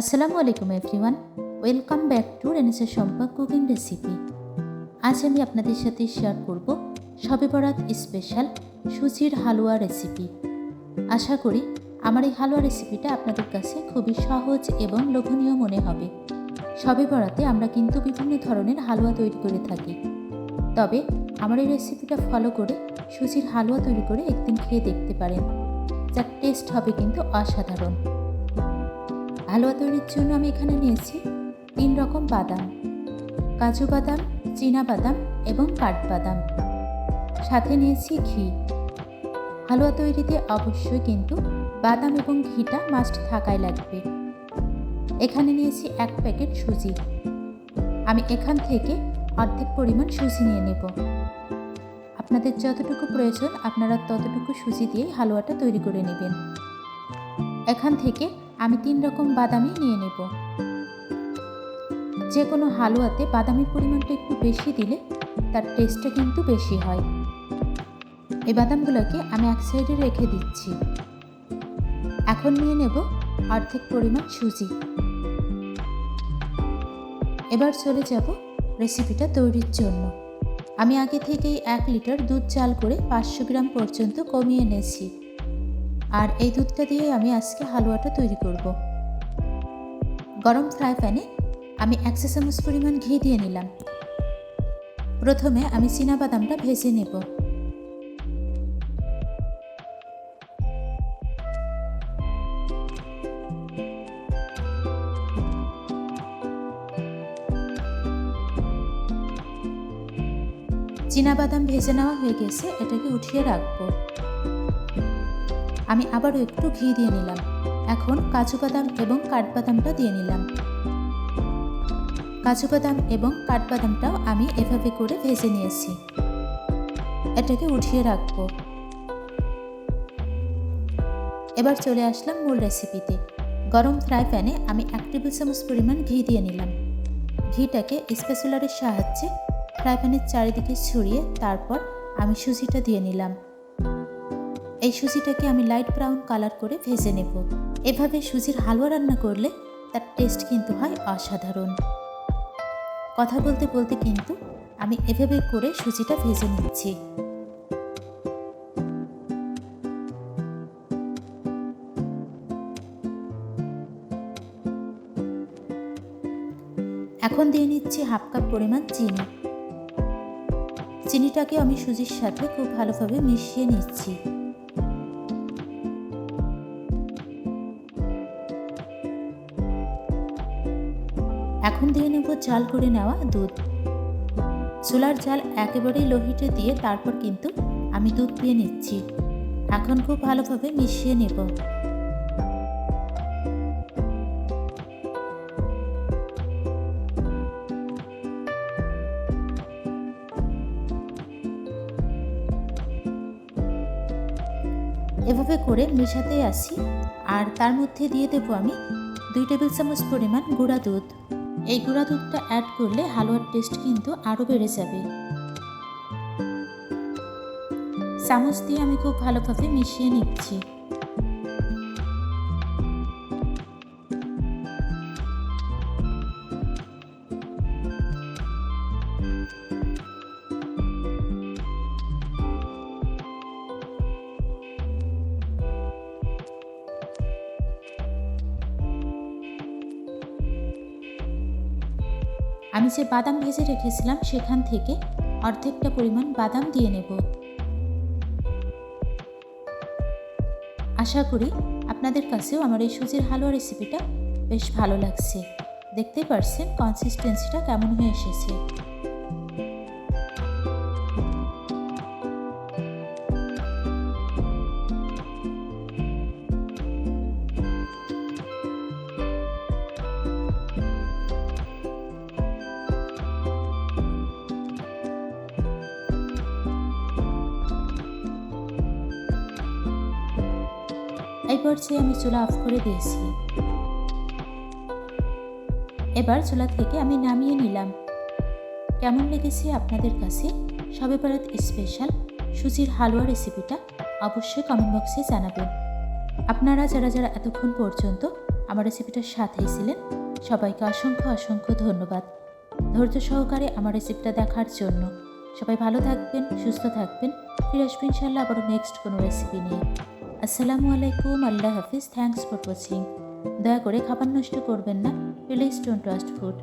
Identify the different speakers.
Speaker 1: আসসালামু আলাইকুম everyone welcome back to Renesa Sampa cooking recipe আজ আমি আপনাদের সাথে শেয়ার করব শবে বরাত স্পেশাল সুজির হালুয়া রেসিপি আশা করি আমার এই হালুয়া রেসিপিটা আপনাদের কাছে খুবই সহজ এবং লোভনীয় মনে হবে। সবে বরাতে আমরা কিন্তু বিভিন্ন ধরনের হালুয়া তৈরি করে থাকি। তবে আমার এই রেসিপিটা ফলো করে সুজির হালুয়া তৈরি করে একদিন খেয়ে দেখতে পারেন। যার টেস্ট হবে কিন্তু অসাধারণ। হালুয়া তৈরির জন্য আমি এখানে নিয়েছি তিন রকম বাদাম। কাজু বাদাম, চীনা বাদাম এবং কাঠবাদাম সাথে নিয়েছি ঘি। হালুয়া তৈরিতে অবশ্যই কিন্তু বাদাম এবং ঘিটা মাস্ট থাকাই লাগবে। এখানে নিয়েছি এক প্যাকেট সুজি। আমি এখান থেকে অর্ধেক পরিমাণ সুজি নিয়ে নেব। আপনাদের যতটুকু প্রয়োজন, আপনারা ততটুকু সুজি দিয়ে হালুয়াটা তৈরি করে নেবেন। এখান থেকে আমি তিন রকম বাদামই নিয়ে নেব। যে কোনো হালুয়াতে বাদামের পরিমাণটা একটু বেশি দিলে তার টেস্টটা কিন্তু বেশি হয়। এই বাদামগুলোকে আমি এক সাইডে রেখে দিচ্ছি। এখন নিয়ে নেব অর্ধেক পরিমাণ সুজি। এবার চলে যাব রেসিপিটা তৈরির জন্য। আমি আগে থেকেই এক লিটার দুধ চাল করে পাঁচশো গ্রাম পর্যন্ত কমিয়ে এনেছি। আর এই দুধটা দিয়ে আমি আজকে হালুয়াটা তৈরি করব। গরম ফ্রাই প্যানে আমি একশো চামচ পরিমাণ ঘি দিয়ে নিলাম। প্রথমে আমি বাদামটা ভেজে নেব। বাদাম ভেজে নেওয়া হয়ে গেছে, এটাকে উঠিয়ে রাখব। আমি আবারও একটু ঘি দিয়ে নিলাম। এখন কাজু বাদাম এবং কাঠবাদামটা দিয়ে নিলাম। কাজু বাদাম এবং কাঠবাদামটাও আমি এভাবে করে ভেজে নিয়েছি। এটাকে উঠিয়ে রাখব। এবার চলে আসলাম মূল রেসিপিতে। গরম ফ্রাই প্যানে আমি এক টেবিল চামচ পরিমাণ ঘি দিয়ে নিলাম। ঘিটাকে স্পেসুলারের সাহায্যে ফ্রাই প্যানের চারিদিকে ছড়িয়ে তারপর আমি সুজিটা দিয়ে নিলাম। এই সুজিটাকে আমি লাইট ব্রাউন কালার করে ভেজে নেব। এভাবে সুজির হালুয়া রান্না করলে তার টেস্ট কিন্তু হয় অসাধারণ। কথা বলতে বলতে কিন্তু আমি এভাবে করে সুজিটা ভেজে নিচ্ছি। এখন দিয়ে নিচ্ছি হাফ কাপ পরিমাণ চিনি। চিনিটাকে আমি সুজির সাথে খুব ভালোভাবে মিশিয়ে নিচ্ছি। এখন দিয়ে নেব জাল করে নেওয়া দুধ। চুলার জাল একেবারেই লোহিটে দিয়ে তারপর কিন্তু আমি দুধ দিয়ে নিচ্ছি। এখন খুব ভালোভাবে মিশিয়ে নেব। এভাবে করে মেশাতে আসি। আর তার মধ্যে দিয়ে দেবো আমি দুই টেবিল চামচ পরিমাণ গুঁড়া দুধ। এই গুঁড়া দুধটা অ্যাড করলে হালুয়ার টেস্ট কিন্তু আরও বেড়ে যাবে। চামচ দিয়ে আমি খুব ভালোভাবে মিশিয়ে নিচ্ছি। আমি যে বাদাম ভেজে রেখেছিলাম সেখান থেকে অর্ধেকটা পরিমাণ বাদাম দিয়ে নেব। আশা করি আপনাদের কাছেও আমার এই সুজির হালুয়া রেসিপিটা বেশ ভালো লাগছে। দেখতে পারছেন কনসিস্টেন্সিটা কেমন হয়ে এসেছে। এই পর্যায়ে আমি চুলা অফ করে দিয়েছি। এবার চুলা থেকে আমি নামিয়ে নিলাম। কেমন লেগেছে আপনাদের কাছে সবে বরাত স্পেশাল সুজির হালুয়া রেসিপিটা অবশ্যই কমেন্ট বক্সে জানাবেন। আপনারা যারা যারা এতক্ষণ পর্যন্ত আমার রেসিপিটার সাথেই ছিলেন, সবাইকে অসংখ্য অসংখ্য ধন্যবাদ। ধৈর্য সহকারে আমার রেসিপিটা দেখার জন্য সবাই ভালো থাকবেন, সুস্থ থাকবেন। ফিরে আসব ইনশাল্লাহ আবারও নেক্সট কোনো রেসিপি নিয়ে। আসসালামু আলাইকুম, আল্লাহ হাফিজ থ্যাংকস ফর ওয়াচিং দয়া করে খাবার নষ্ট করবেন না। Please don't trust food